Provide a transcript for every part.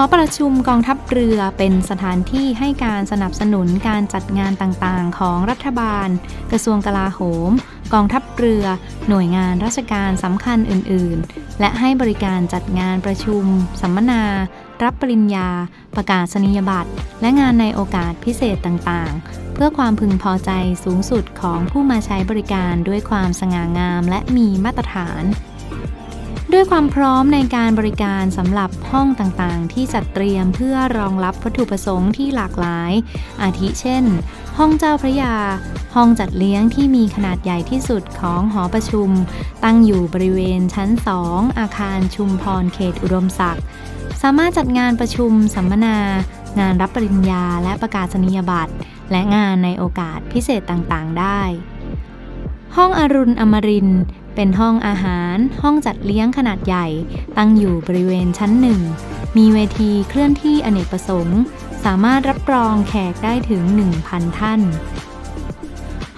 อประชุมกองทัพเรือเป็นสถานที่ให้การสนับสนุนการจัดงานต่างๆ ของรัฐบาล กระทรวงกลาโหม กองทัพเรือ หน่วยงานราชการสำคัญอื่น ๆ และให้บริการจัดงานประชุม สัมมนา รับปริญญา ประกาศนียบัตร และงานในโอกาสพิเศษต่างๆ เพื่อความพึงพอใจสูงสุดของผู้มาใช้บริการด้วยความสง่างามและมีมาตรฐาน ด้วยความพร้อมในการบริการสำหรับห้องต่างๆ ที่จัดเตรียมเพื่อรองรับวัตถุประสงค์ที่หลากหลาย อาทิเช่น ห้องเจ้าพระยา ห้องจัดเลี้ยงที่มีขนาดใหญ่ที่สุดของหอประชุม ตั้งอยู่บริเวณชั้น 2 อาคารชุมพรเขตอุดมศักดิ์สามารถจัดงานประชุมสัมมนา งานรับปริญญาและประกาศนียบัตร และงานในโอกาสพิเศษต่างๆ ได้ห้องอรุณอมริน เป็นห้องอาหาร ห้องจัดเลี้ยงขนาดใหญ่ ตั้งอยู่บริเวณชั้นหนึ่ง มีเวทีเคลื่อนที่อเนกประสงค์ สามารถรับรองแขกได้ถึง 1,000 ท่าน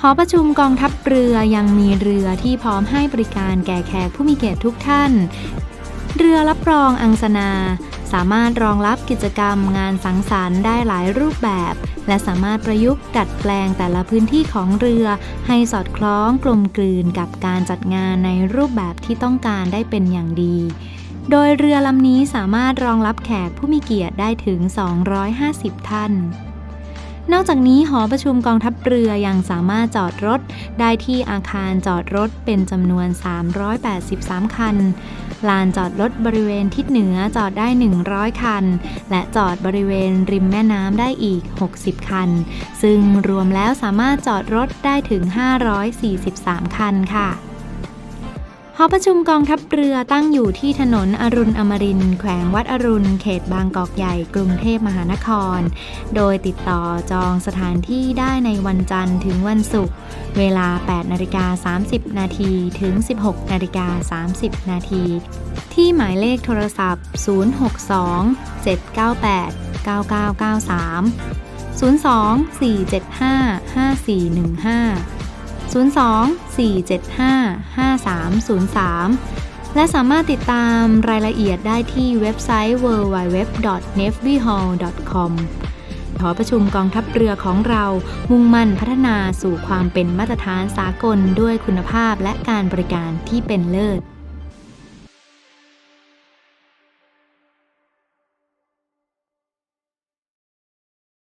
หอประชุมกองทัพเรือยังมีเรือที่พร้อมให้บริการแก่แขกผู้มีเกียรติทุกท่าน เรือรับรองอังสนา สามารถรองรับกิจกรรมงานสังสรรค์ได้หลายรูปแบบ และสามารถประยุกต์ดัดแปลงแต่ละพื้นที่ของเรือ ให้สอดคล้องกลมกลืนกับการจัดงานในรูปแบบที่ต้องการได้เป็นอย่างดี โดยเรือลำนี้สามารถรองรับแขกผู้มีเกียรติได้ถึง 250 ท่าน นอกจากนี้หอประชุมกองทัพเรือยังสามารถจอดรถ ได้ที่อาคารจอดรถเป็นจำนวน 383 คัน ลานจอดรถบริเวณทิศเหนือจอดได้ 100 คัน และจอดบริเวณริมแม่น้ำได้อีก 60 คัน ซึ่งรวมแล้วสามารถจอดรถได้ถึง 543 คันค่ะ หอประชุมกองทัพเรือตั้งอยู่ที่ถนนอรุณอมรินทร์แขวงวัดอรุณ เขตบางกอกใหญ่ กรุงเทพมหานคร โดยติดต่อจองสถานที่ได้ในวันจันทร์ถึงวันศุกร์ เวลา 8นาฬิกา30 นาทีถึง 16นาฬิกา30 นาทีที่หมายเลขโทรศัพท์ 062 798 9993 02 475 5415 02-475-5303 และสามารถติดตามรายละเอียดได้ที่เว็บไซต์ www.navyhall.com หอประชุมกองทัพเรือของเรามุ่งมั่นพัฒนาสู่ความเป็นมาตรฐานสากลด้วยคุณภาพและการบริการที่เป็นเลิศ